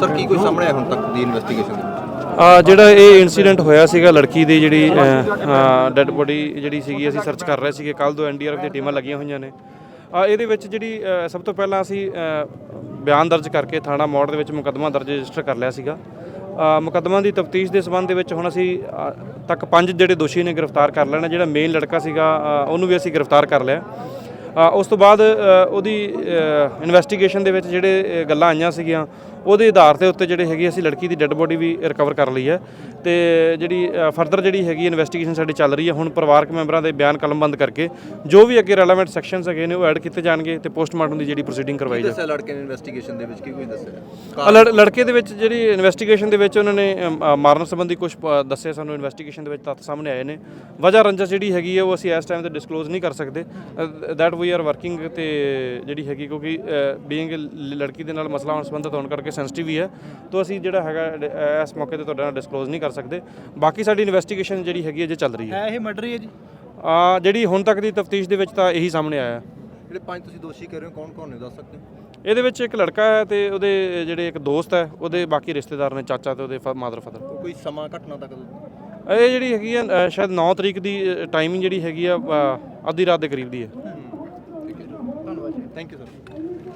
Sir ਕੀ ਕੋਈ ਸਾਹਮਣੇ ਆਇਆ ਹੁਣ ਤੱਕ ਦੀ ਇਨਵੈਸਟੀਗੇਸ਼ਨ ਦੇ ਵਿੱਚ? ਆ ਜਿਹੜਾ ਇਹ ਇਨਸੀਡੈਂਟ ਹੋਇਆ ਸੀਗਾ ਲੜਕੀ ਦੀ ਜਿਹੜੀ ਡੈੱਡ ਬੋਡੀ ਜਿਹੜੀ ਸੀਗੀ ਅਸੀਂ ਸਰਚ ਕਰ ਰਹੇ ਸੀਗੇ। ਕੱਲ ਤੋਂ ਐਨਡੀਆਰਐਫ ਦੀਆਂ ਟੀਮਾਂ ਲੱਗੀਆਂ ਹੋਈਆਂ ਨੇ। ਆ ਇਹਦੇ ਵਿੱਚ ਜਿਹੜੀ ਅ, ਸਭ ਤੋਂ ਪਹਿਲਾਂ ਅਸੀਂ ਅ, ਬਿਆਨ ਦਰਜ ਕਰਕੇ ਥਾਣਾ ਮੋੜ ਦੇ ਵਿੱਚ ਮੁਕੱਦਮਾ ਦਰਜ ਰਜਿਸਟਰ ਕਰ ਲਿਆ ਸੀਗਾ। ਅ, ਮੁਕੱਦਮਾ ਦੀ ਤਫਤੀਸ਼ ਦੇ ਸਬੰਧ ਦੇ ਵਿੱਚ ਹੁਣ ਅਸੀਂ ਅ, ਤੱਕ ਪੰਜ ਜਿਹੜੇ ਦੋਸ਼ੀ ਨੇ ਗ੍ਰਿਫਤਾਰ ਕਰ ਲੈਣਾ। ਜਿਹੜਾ ਮੇਨ ਲੜਕਾ ਸੀਗਾ ਅ, ਉਹਨੂੰ ਵੀ ਅਸੀਂ ਗ੍ਰਿਫਤਾਰ ਕਰ ਲਿਆ। ਉਸ ਤੋਂ ਬਾਅਦ ਉਹਦੀ ਇਨਵੈਸਟੀਗੇਸ਼ਨ ਦੇ ਵਿੱਚ ਜਿਹੜੇ ਗੱਲਾਂ ਆਈਆਂ ਸੀਗੀਆਂ ਉਹਦੇ ਆਧਾਰ ਦੇ ਉੱਤੇ ਜਿਹੜੇ ਹੈਗੀ ਅਸੀਂ ਲੜਕੀ ਦੀ ਡੈੱਡ ਬੋਡੀ ਵੀ ਰਿਕਵਰ ਕਰ ਲਈ ਹੈ। ਤੇ ਜਿਹੜੀ ਫਰਦਰ ਜਿਹੜੀ ਹੈਗੀ ਇਨਵੈਸਟੀਗੇਸ਼ਨ ਸਾਡੀ ਚੱਲ ਰਹੀ ਹੈ ਹੁਣ ਪਰਿਵਾਰਕ ਮੈਂਬਰਾਂ ਦੇ ਬਿਆਨ ਕਲਮਬੰਦ ਕਰਕੇ ਜੋ ਵੀ ਅੱਗੇ ਰੈਲੇਵੈਂਟ ਸੈਕਸ਼ਨਸ ਹੈਗੇ ਨੇ ਉਹ ਐਡ ਕੀਤੇ ਜਾਣਗੇ ਤੇ ਪੋਸਟਮਾਰਟਮ ਦੀ ਜਿਹੜੀ ਪ੍ਰੋਸੀਡਿੰਗ ਕਰਵਾਈ ਜਾਵੇ ਦੱਸਿਆ ਲੜਕੇ ਨੇ ਇਨਵੈਸਟੀਗੇਸ਼ਨ ਦੇ ਵਿੱਚ? ਕੀ ਕੋਈ ਦੱਸਿਆ? ਲੜਕੇ ਦੇ ਵਿੱਚ ਜਿਹੜੀ ਇਨਵੈਸਟੀਗੇਸ਼ਨ ਦੇ ਵਿੱਚ ਉਹਨਾਂ ਨੇ ਮਾਰਨ ਸੰਬੰਧੀ ਕੁਝ ਦੱਸੇ ਸਾਨੂੰ ਇਨਵੈਸਟੀਗੇਸ਼ਨ ਦੇ ਵਿੱਚ ਤੱਥ ਸਾਹਮਣੇ ਆਏ ਨੇ। ਵਜ੍ਹਾ ਰੰਜਸ ਜਿਹੜੀ ਹੈਗੀ ਹੈ ਉਹ ਅਸੀਂ ਇਸ ਟਾਈਮ ਤੇ ਡਿਸਕਲੋਜ਼ ਨਹੀਂ ਕਰ ਸਕਦੇ। ਦੈਟ ਵੀ ਆਰ ਵਰਕਿੰਗ ਤੇ ਜਿਹੜੀ ਹੈਗੀ ਕਿਉਂਕਿ ਬੀਇੰਗ ਲੜਕੀ ਦੇ ਨਾਲ ਮਸਲਾ ਹੁਣ ਸੰਬੰਧਿਤ ਹੋਣ ਕਰਕੇ ਸੈਂਸਿਟਿਵ ਵੀ ਹੈ। ਤਾਂ ਅਸੀਂ ਜਿਹੜਾ ਹੈਗਾ ਇਸ ਮੌਕੇ ਤੇ ਤੁਹਾਡੇ ਨਾਲ ਡਿਸਕਲੋਜ਼ ਨਹੀਂ ਕਰ ਸਕਦੇ। ਬਾਕੀ ਸਾਡੀ ਇਨਵੈਸਟੀਗੇਸ਼ਨ ਜਿਹੜੀ ਹੈਗੀ ਹੈ ਜੇ ਚੱਲ ਰਹੀ ਹੈ। ਹੈ ਇਹ ਮਰਡਰ ਹੀ ਹੈ ਜੀ। ਆ ਜਿਹੜੀ ਹੁਣ ਤੱਕ ਦੀ ਤਫਤੀਸ਼ ਦੇ ਵਿੱਚ ਤਾਂ ਇਹੀ ਸਾਹਮਣੇ ਆਇਆ। ਹੈ ਜਿਹੜੇ ਪੰਜ ਤੁਸੀਂ ਦੋਸ਼ੀ ਕਹਿ ਰਹੇ ਹੋ ਕੌਣ ਕੌਣ ਨੇ ਦੱਸ ਸਕਦੇ ਹੋ? ਇਹਦੇ ਵਿੱਚ ਇੱਕ ਲੜਕਾ ਹੈ ਤੇ ਉਹਦੇ ਜਿਹੜੇ ਇੱਕ ਦੋਸਤ ਹੈ ਉਹਦੇ ਬਾਕੀ ਰਿਸ਼ਤੇਦਾਰ ਨੇ ਚਾਚਾ ਤੇ ਉਹਦੇ ਮਾਦਰ ਫਾਦਰ ਕੋਈ ਸਮਾਂ ਘਟਨਾ ਤੱਕ ਇਹ ਜਿਹੜੀ ਹੈਗੀ ਆ ਸ਼ਾਇਦ 9 ਤਰੀਕ ਦੀ ਟਾਈਮਿੰਗ ਜਿਹੜੀ ਹੈਗੀ ਆ ਅ, ਅੱਧੀ ਰਾਤ ਦੇ ਕਰੀਬ ਦੀ ਹੈ। ਧੰਨਵਾਦ ਜੀ। Thank you sir